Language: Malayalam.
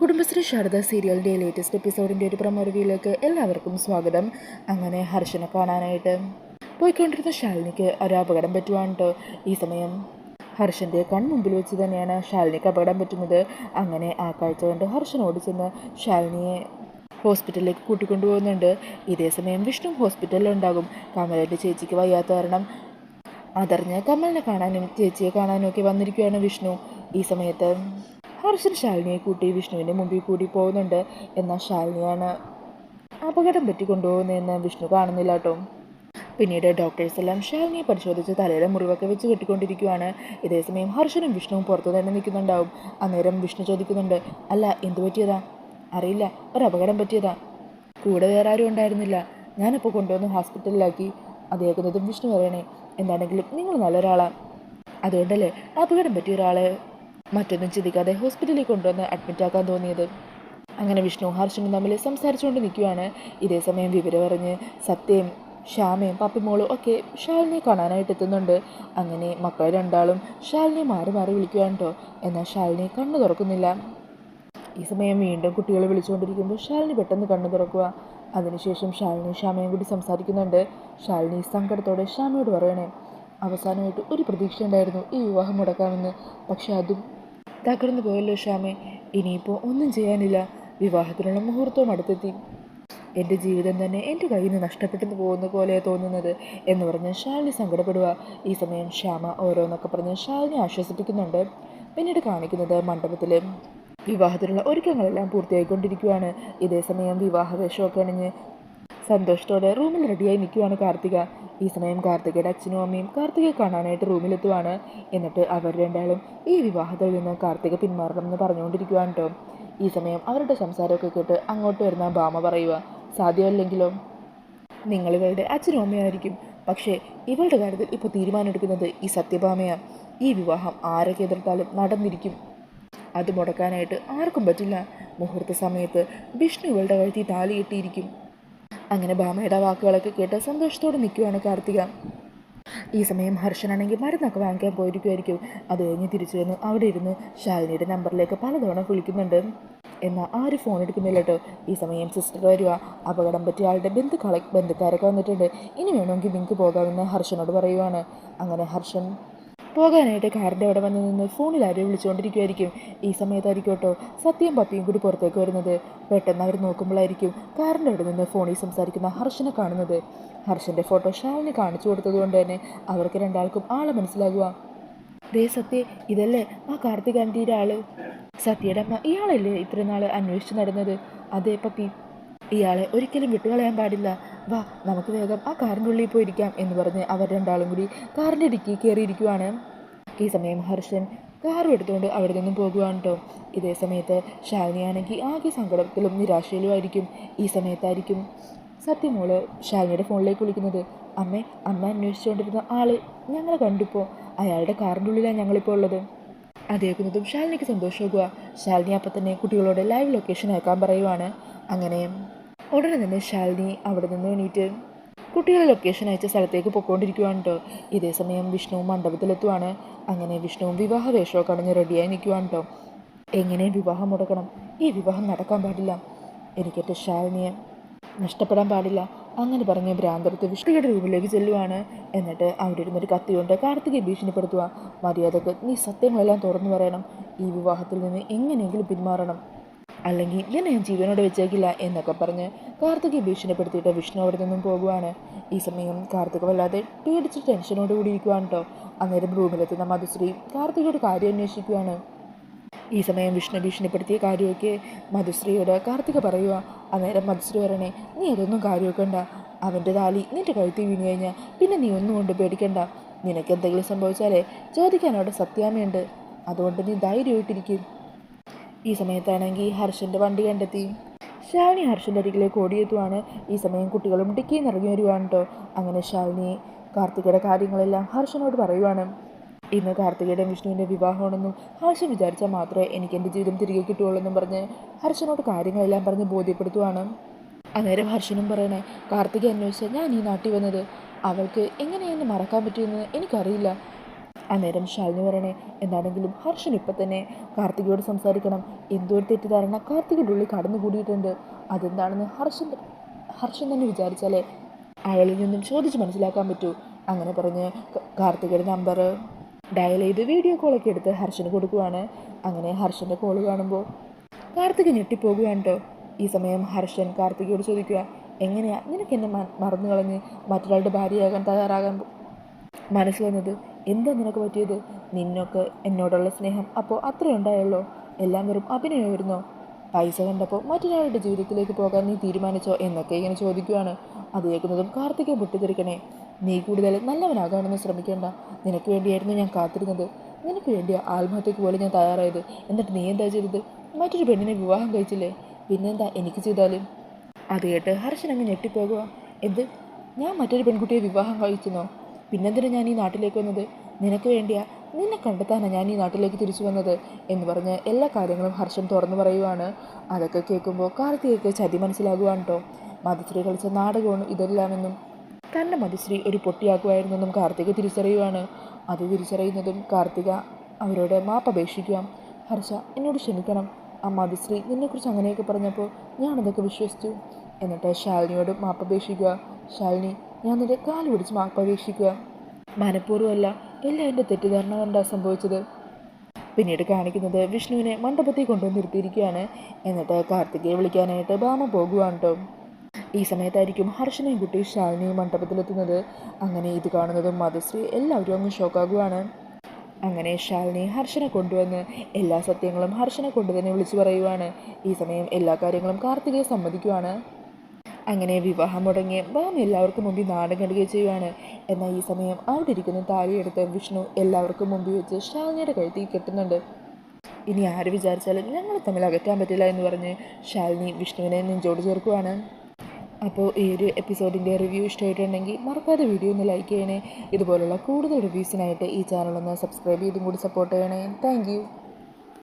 കുടുംബശ്രീ ശാരദ സീരിയലിന്റെ ലേറ്റസ്റ്റ് എപ്പിസോഡിന്റെ ഒരു പ്രമോ എല്ലാവർക്കും സ്വാഗതം. അങ്ങനെ ഹർഷനെ കാണാനായിട്ട് പോയിക്കൊണ്ടിരുന്ന ശാലിനിക്ക് ഒരു അപകടം പറ്റുവാണ് കേട്ടോ ഈ സമയം. ഹർഷന്റെ കൺമുമ്പിൽ വെച്ച് തന്നെയാണ് ശാലിനിക്ക് അപകടം പറ്റുന്നത്. അങ്ങനെ ആ കാഴ്ച കണ്ട് ഹർഷൻ ഓടിച്ചെന്ന് ശാലിനിയെ ഹോസ്പിറ്റലിലേക്ക് കൂട്ടിക്കൊണ്ടുപോകുന്നുണ്ട് ഇതേ സമയം വിഷ്ണു ഹോസ്പിറ്റലിലുണ്ടാകും കമലിന്റെ ചേച്ചിക്ക് വയ്യാത്ത കാരണം അതറിഞ്ഞ് കമലിനെ കാണാനും ചേച്ചിയെ കാണാനും ഒക്കെ വന്നിരിക്കുകയാണ് വിഷ്ണു. ഈ സമയത്ത് ഹർഷൻ ശാലിനിയെ കൂട്ടി വിഷ്ണുവിന്റെ മുമ്പിൽ കൂടി പോകുന്നുണ്ട് എന്നാൽ ശാലിനിയാണ് അപകടം പറ്റിക്കൊണ്ടുപോകുന്നതെന്ന് വിഷ്ണു കാണുന്നില്ല കേട്ടോ. പിന്നീട് ഡോക്ടേഴ്സ് എല്ലാം ശാലിനിയെ പരിശോധിച്ച് തലയിലെ മുറിവൊക്കെ വെച്ച് കെട്ടിക്കൊണ്ടിരിക്കുകയാണ് ഇതേസമയം ഹർഷനും വിഷ്ണുവും പുറത്തു തന്നെ നിൽക്കുന്നുണ്ടാവും. അന്നേരം വിഷ്ണു ചോദിക്കുന്നുണ്ട് അല്ല എന്തു പറ്റിയതാ? അറിയില്ല ഒരു അപകടം പറ്റിയതാ. കൂടെ വേറെ ആരും ഉണ്ടായിരുന്നില്ല. ഞാനിപ്പോൾ കൊണ്ടുവന്ന് ഹോസ്പിറ്റലിലാക്കി അതേക്കുന്നതും വിഷ്ണു പറയണേ. എന്താണെങ്കിലും നിങ്ങൾ നല്ലൊരാളാണ് അതുകൊണ്ടല്ലേ അപകടം പറ്റിയ ഒരാളെ മറ്റൊന്നും ചിന്തിക്കാതെ ഹോസ്പിറ്റലിൽ കൊണ്ടുവന്ന് അഡ്മിറ്റ് ആക്കാൻ തോന്നിയത്. അങ്ങനെ വിഷ്ണു ഹർഷനും തമ്മിൽ സംസാരിച്ചുകൊണ്ട് നിൽക്കുകയാണ്. ഇതേ സമയം വിവരം അറിഞ്ഞ് സത്യയും ശ്യാമയും പപ്പിമോളും ഒക്കെ ഷാലിനെ കാണാനായിട്ട് എത്തുന്നുണ്ട്. അങ്ങനെ മക്കൾ രണ്ടാളും ഷാലിനെ മാറി മാറി വിളിക്കുകയാണ് കേട്ടോ എന്നാൽ ഷാലിനെ കണ്ണു തുറക്കുന്നില്ല. ഈ സമയം വീണ്ടും കുട്ടികളെ വിളിച്ചുകൊണ്ടിരിക്കുമ്പോൾ ഷാലിനി പെട്ടെന്ന് കണ്ണു തുറക്കുക. അതിനുശേഷം ഷാലിനി ശ്യാമയും കൂടി സംസാരിക്കുന്നുണ്ട്. ഷാലിനി സങ്കടത്തോടെ ശ്യാമയോട് പറയണേ അവസാനമായിട്ട് ഒരു പ്രതീക്ഷ ഉണ്ടായിരുന്നു ഈ വിവാഹം മുടക്കാമെന്ന്. പക്ഷേ അതും തകർന്നു പോയല്ലോ ശ്യാമേ. ഇനിയിപ്പോൾ ഒന്നും ചെയ്യാനില്ല. വിവാഹത്തിനുള്ള മുഹൂർത്തവും അടുത്തെത്തി. എന്റെ ജീവിതം തന്നെ എന്റെ കയ്യിൽ നിന്ന് നഷ്ടപ്പെട്ടു പോകുന്ന പോലെയാണ് തോന്നുന്നത് എന്ന് പറഞ്ഞ് ശാലിനി സങ്കടപ്പെടുക. ഈ സമയം ശ്യാമ ഓരോന്നൊക്കെ പറഞ്ഞ് ശാലിനി ആശ്വസിപ്പിക്കുന്നുണ്ട്. പിന്നീട് കാണിക്കുന്നത് മണ്ഡപത്തിൽ വിവാഹത്തിനുള്ള ഒരുക്കങ്ങളെല്ലാം പൂർത്തിയായിക്കൊണ്ടിരിക്കുകയാണ് ഇതേസമയം വിവാഹവേഷമൊക്കെ വിവാഹ വേഷമൊക്കെ അണിഞ്ഞ് സന്തോഷത്തോടെ റൂമിൽ റെഡിയായി നിൽക്കുവാണ് കാർത്തിക. ഈ സമയം കാർത്തികയുടെ അച്ഛനും അമ്മയും കാർത്തികയെ കാണാനായിട്ട് റൂമിലെത്തുവാണ്. എന്നിട്ട് അവർ രണ്ടാളും ഈ വിവാഹത്തിൽ നിന്ന് കാർത്തിക പിന്മാറണം എന്ന് പറഞ്ഞുകൊണ്ടിരിക്കുവാണ് കേട്ടോ ഈ സമയം അവരുടെ സംസാരമൊക്കെ കേട്ട് അങ്ങോട്ട് വരുന്ന ഭാമ പറയുക സാധ്യമല്ലെങ്കിലോ? നിങ്ങൾ ഇവളുടെ അച്ഛനും അമ്മയായിരിക്കും. പക്ഷേ ഇവളുടെ കാര്യത്തിൽ ഇപ്പോൾ തീരുമാനമെടുക്കുന്നത് ഈ സത്യഭാമയാണ് ഈ വിവാഹം ആരൊക്കെ എതിർത്താലും നടന്നിരിക്കും. അത് മുടക്കാനായിട്ട് ആർക്കും പറ്റില്ല. മുഹൂർത്ത സമയത്ത് വിഷ്ണു ഇവളുടെ കഴുത്തി താലി കെട്ടിയിരിക്കും. അങ്ങനെ ഭാമയുടെ വാക്കുകളൊക്കെ കേട്ട് സന്തോഷത്തോടെ നിൽക്കുകയാണ് കാർത്തിക. ഈ സമയം ഹർഷനാണെങ്കിൽ മരുന്നൊക്കെ വാങ്ങിക്കാൻ പോയിരിക്കുമായിരിക്കും അത് കഴിഞ്ഞ് തിരിച്ചു വന്നു അവിടെ ഇരുന്ന് ശാലിനിയുടെ നമ്പറിലേക്ക് പലതവണ വിളിക്കുന്നുണ്ട്. എന്നാൽ ആരും ഫോൺ എടുക്കുന്നില്ല കേട്ടോ ഈ സമയം സിസ്റ്റർ വരിക അപകടം പറ്റിയ ആളുടെ ബന്ധുക്കളെ ബന്ധുക്കാരൊക്കെ വന്നിട്ടുണ്ട്. ഇനി വേണമെങ്കിൽ നിങ്ങൾക്ക് പോകാമെന്ന് ഹർഷനോട് പറയുവാണ്. അങ്ങനെ ഹർഷൻ പോകാനായിട്ട് കാറിന്റെ അവിടെ വന്ന് നിന്ന് ഫോണിൽ ആരെ വിളിച്ചുകൊണ്ടിരിക്കുമായിരിക്കും ഈ സമയത്തായിരിക്കും കേട്ടോ സത്യം പത്തിയും കൂടി പുറത്തേക്ക് വരുന്നത്. പെട്ടെന്ന് അവർ നോക്കുമ്പോഴായിരിക്കും കാറിന്റെ അവിടെ നിന്ന് ഫോണിൽ സംസാരിക്കുന്ന ഹർഷനെ കാണുന്നത്. ഹർഷന്റെ ഫോട്ടോ ഷാലിന് കാണിച്ചു കൊടുത്തതുകൊണ്ട് തന്നെ അവർക്ക് രണ്ടാൾക്കും ആളെ മനസ്സിലാകുക ദേ സത്യ ഇതല്ലേ ആ കാർത്തിക് ആന്റിയുടെ ആൾ? സത്യയുടെ അമ്മ ഇയാളല്ലേ ഇത്രയും നാൾ അന്വേഷിച്ച് നടന്നത്? അതേ പപ്പി ഇയാളെ ഒരിക്കലും വിട്ടുകളയാൻ പാടില്ല. വാ നമുക്ക് വേഗം ആ കാറിന്റെ ഉള്ളിൽ പോയിരിക്കാം എന്ന് പറഞ്ഞ് അവർ രണ്ടാളും കൂടി കാറിന്റെ ഇടുക്കി കയറിയിരിക്കുവാണ്. ഈ സമയം ഹർഷൻ കാറും എടുത്തുകൊണ്ട് അവിടെ നിന്നും പോകുവാണ് കേട്ടോ ഇതേ സമയത്ത് ശാലിനിയാണെങ്കിൽ ആകെ സങ്കടത്തിലും നിരാശയിലുമായിരിക്കും ഈ സമയത്തായിരിക്കും സത്യമോൾ ശാലിനിയുടെ ഫോണിലേക്ക് വിളിക്കുന്നത്. അമ്മ അമ്മ അന്വേഷിച്ചുകൊണ്ടിരുന്ന ആൾ ഞങ്ങൾ കണ്ടിപ്പോൾ അയാളുടെ കാറിന്റെ ഉള്ളിലാണ് ഞങ്ങളിപ്പോൾ ഉള്ളത്. അതേക്കുന്നതും ശാലിനിക്ക് സന്തോഷമാകുക. ശാലിനി അപ്പം തന്നെ കുട്ടികളോട് ലൈവ് ലൊക്കേഷൻ അയക്കാൻ പറയുവാണ്. അങ്ങനെ ഉടനെ തന്നെ ശാലിനി അവിടെ നിന്ന് എണീറ്റ് കുട്ടികളെ ലൊക്കേഷൻ അയച്ച സ്ഥലത്തേക്ക് പൊക്കോണ്ടിരിക്കുവാണ് കേട്ടോ ഇതേ സമയം വിഷ്ണുവും മണ്ഡപത്തിലെത്തുവാണ്. അങ്ങനെ വിഷ്ണുവും വിവാഹ വേഷമൊക്കെ അടഞ്ഞ് റെഡിയായി നിൽക്കുവാണ് കേട്ടോ എങ്ങനെ വിവാഹം മുടക്കണം? ഈ വിവാഹം നടക്കാൻ പാടില്ല. എനിക്കേറ്റ ശാലിനിയെ നഷ്ടപ്പെടാൻ പാടില്ല. അങ്ങനെ പറഞ്ഞ് ഭ്രാന്തരത്ത് വിഷ്ണുയുടെ റൂമിലേക്ക് ചെല്ലുവാണ്. എന്നിട്ട് അവിടെ ഇരുന്നൊരു കത്തി കൊണ്ട് കാർത്തികയെ ഭീഷണിപ്പെടുത്തുക മര്യാദയ്ക്ക് നീ സത്യങ്ങളെല്ലാം തുറന്നു പറയണം. ഈ വിവാഹത്തിൽ നിന്ന് എങ്ങനെയെങ്കിലും പിന്മാറണം. അല്ലെങ്കിൽ ഞാൻ ഞാൻ ജീവനോട് വെച്ചേക്കില്ല എന്നൊക്കെ പറഞ്ഞ് കാർത്തിക് ഭീഷണിപ്പെടുത്തിയിട്ട് വിഷ്ണു അവിടെ നിന്നും പോകുവാണ്. ഈ സമയം കാർത്തിക് വല്ലാതെ പേടിച്ച് ടെൻഷനോട് കൂടി ഇരിക്കുവാണ് കേട്ടോ അന്നേരം റൂമിലെത്തുന്ന മധുശ്രീ കാർത്തികയോട് കാര്യം അന്വേഷിക്കുവാണ്. ഈ സമയം വിഷ്ണു ഭീഷണിപ്പെടുത്തിയ കാര്യമൊക്കെ മധുശ്രീയോട് കാർത്തിക പറയുക അന്നേരം മധുശ്രീ പറയണേ നീ അതൊന്നും കാര്യമൊക്കണ്ട അവന്റെ താലി നിന്റെ കഴുത്തി വീണു കഴിഞ്ഞാൽ പിന്നെ നീ ഒന്നും കൊണ്ട് പേടിക്കണ്ട. നിനക്ക് എന്തെങ്കിലും സംഭവിച്ചാലേ ചോദിക്കാൻ അവിടെ സത്യാമയുണ്ട് അതുകൊണ്ട് നീ ധൈര്യമായിട്ടിരിക്കും. ഈ സമയത്താണെങ്കിൽ ഹർഷന്റെ വണ്ടി കണ്ടെത്തി. ശാലിനി ഹർഷന്റെ അരികിലേക്ക് ഓടിയെത്തുവാണ്. ഈ സമയം കുട്ടികളും നിന്ന് ഇറങ്ങി വരുവാണ് കേട്ടോ അങ്ങനെ ശാലിനി കാർത്തികയുടെ കാര്യങ്ങളെല്ലാം ഹർഷനോട് പറയുവാണ്. ഇന്ന് കാർത്തികയുടെ വിഷ്ണുവിന്റെ വിവാഹമാണെന്നും ഹർഷൻ വിചാരിച്ചാൽ മാത്രമേ എനിക്ക് എന്റെ ജീവിതം തിരികെ കിട്ടുകയുള്ളൂ എന്നും പറഞ്ഞ് ഹർഷനോട് കാര്യങ്ങളെല്ലാം പറഞ്ഞ് ബോധ്യപ്പെടുത്തുവാണ്. അന്നേരം ഹർഷനും പറയണേ കാർത്തിക അന്വേഷിച്ചാൽ ഞാൻ ഈ നാട്ടിൽ വന്നത്. അവൾക്ക് എങ്ങനെയെന്ന് മറക്കാൻ പറ്റുമെന്ന് എനിക്കറിയില്ല. അന്നേരം ശാലിനി പറയണേ എന്താണെങ്കിലും ഹർഷൻ ഇപ്പം തന്നെ കാർത്തികയോട് സംസാരിക്കണം. എന്തോ ഒരു തെറ്റിദ്ധാരണ കാർത്തികയുടെ ഉള്ളിൽ കടന്നുകൂടിയിട്ടുണ്ട്. അതെന്താണെന്ന് ഹർഷൻ ഹർഷൻ തന്നെ വിചാരിച്ചാലേ അയാളിൽ നിന്നും ചോദിച്ച് മനസ്സിലാക്കാൻ പറ്റൂ. അങ്ങനെ പറഞ്ഞ് കാർത്തികയുടെ നമ്പർ ഡയൽ ചെയ്ത് വീഡിയോ കോളൊക്കെ എടുത്ത് ഹർഷന് കൊടുക്കുവാണ്. അങ്ങനെ ഹർഷന്റെ കോൾ കാണുമ്പോൾ കാർത്തിക ഞെട്ടിപ്പോകുകയാണ് കേട്ടോ ഈ സമയം ഹർഷൻ കാർത്തികയോട് ചോദിക്കുക എങ്ങനെയാ? നിനക്ക് എന്നെ മറന്നു കളഞ്ഞ് മറ്റൊരാളുടെ ഭാര്യയാകാൻ തയ്യാറാകാൻ മനസ്സ് എന്താ നിനക്ക് പറ്റിയത്? നിന്നൊക്കെ എന്നോടുള്ള സ്നേഹം അപ്പോൾ അത്രയുണ്ടായുള്ളൂ എല്ലാം വെറും അഭിനയമായിരുന്നോ. പൈസ കണ്ടപ്പോൾ മറ്റൊരാളുടെ ജീവിതത്തിലേക്ക് പോകാൻ നീ തീരുമാനിച്ചോ എന്നൊക്കെ ഇങ്ങനെ ചോദിക്കുവാണ്. അത് കേൾക്കുന്നതും കാർത്തികെ പൊട്ടിത്തെറിക്കണേ. നീ കൂടുതൽ നല്ലവനാകാനൊന്നും ശ്രമിക്കേണ്ട. നിനക്ക് വേണ്ടിയായിരുന്നു ഞാൻ കാത്തിരുന്നത്. നിനക്ക് വേണ്ടിയ ആത്മഹത്യക്ക് പോലെ ഞാൻ തയ്യാറായത്. എന്നിട്ട് നീ എന്താ ചെയ്തത്? മറ്റൊരു പെണ്ണിനെ വിവാഹം കഴിച്ചില്ലേ? പിന്നെന്താ എനിക്ക് ചെയ്താലും? അത് കേട്ട് ഹർഷൻ അങ്ങ് ഞെട്ടിപ്പോകുക എന്ത്? ഞാൻ മറ്റൊരു പെൺകുട്ടിയെ വിവാഹം കഴിക്കുന്നോ പിന്നെന്തിനാ ഞാൻ ഈ നാട്ടിലേക്ക് വന്നത്? നിനക്ക് വേണ്ടിയാ. നിന്നെ കണ്ടെത്താനാണ് ഞാൻ ഈ നാട്ടിലേക്ക് തിരിച്ചു വന്നത് എന്ന് പറഞ്ഞ് എല്ലാ കാര്യങ്ങളും ഹർഷൻ തുറന്നു പറയുവാണ്. അതൊക്കെ കേൾക്കുമ്പോൾ കാർത്തികയ്ക്ക് ചതി മനസ്സിലാകുവാണ് കേട്ടോ മധുശ്രീ കളിച്ച നാടകമാണ് ഇതെല്ലാമെന്നും തന്നെ മധുശ്രീ ഒരു പൊട്ടിയാക്കുമായിരുന്നെന്നും കാർത്തിക തിരിച്ചറിയുവാണ്. അത് തിരിച്ചറിയുന്നതും കാർത്തിക അവരോട് മാപ്പപേക്ഷിക്കാം ഹർഷ എന്നോട് ക്ഷമിക്കണം. ആ മധുശ്രീ നിന്നെക്കുറിച്ച് അങ്ങനെയൊക്കെ പറഞ്ഞപ്പോൾ ഞാനതൊക്കെ വിശ്വസിച്ചു. എന്നിട്ട് ശാലിനിയോട് മാപ്പപേക്ഷിക്കുക ശാലിനി ഞാൻ നിന്റെ കാൽ പിടിച്ച് മാപ്പപേക്ഷിക്കുക മനഃപൂർവമല്ല എല്ലാം എന്റെ തെറ്റിദ്ധാരണ കൊണ്ടാണ് സംഭവിച്ചത്. പിന്നീട് കാണിക്കുന്നത് വിഷ്ണുവിനെ മണ്ഡപത്തിൽ കൊണ്ടുവന്ന് നിർത്തിയിരിക്കുകയാണ് എന്നിട്ട് കാർത്തികയെ വിളിക്കാനായിട്ട് ഭാമ പോകുവാണ് ഈ സമയത്തായിരിക്കും ഹർഷനെയും കുട്ടി ശാലിനിയും മണ്ഡപത്തിലെത്തുന്നത്. അങ്ങനെ ഇത് കാണുന്നതും മധുശ്രീ എല്ലാവരും അങ്ങ് ഷോക്കാകുവാണ്. അങ്ങനെ ശാലിനി ഹർഷനെ കൊണ്ടുവന്ന് എല്ലാ സത്യങ്ങളും ഹർഷനെ കൊണ്ടുതന്നെ വിളിച്ചു പറയുവാണ്. ഈ സമയം എല്ലാ കാര്യങ്ങളും കാർത്തികയെ സമ്മതിക്കുവാണ്. അങ്ങനെ വിവാഹം മുടങ്ങി ബാം എല്ലാവർക്കും മുമ്പിൽ നാടൻ കെടുകയും ചെയ്യുവാണ്. എന്നാൽ ഈ സമയം അവിടെ ഇരിക്കുന്ന താലിയെടുത്ത് വിഷ്ണു എല്ലാവർക്കും മുമ്പിൽ വെച്ച് ശാലിനിയുടെ കഴുത്തിൽ കെട്ടുന്നുണ്ട്. ഇനി ആര് വിചാരിച്ചാലും ഞങ്ങൾ തമ്മിൽ അകറ്റാൻ പറ്റില്ല എന്ന് പറഞ്ഞ് ശാലിനി വിഷ്ണുവിനെ നെഞ്ചോട് ചേർക്കുവാണ്. അപ്പോൾ ഈ ഒരു എപ്പിസോഡിന്റെ റിവ്യൂ ഇഷ്ടമായിട്ടുണ്ടെങ്കിൽ മറക്കാതെ വീഡിയോ ഒന്ന് ലൈക്ക് ചെയ്യണേ. ഇതുപോലുള്ള കൂടുതൽ റിവ്യൂസിനായിട്ട് ഈ ചാനലൊന്ന് സബ്സ്ക്രൈബ് ചെയ്തും കൂടി സപ്പോർട്ട് ചെയ്യണേ. താങ്ക്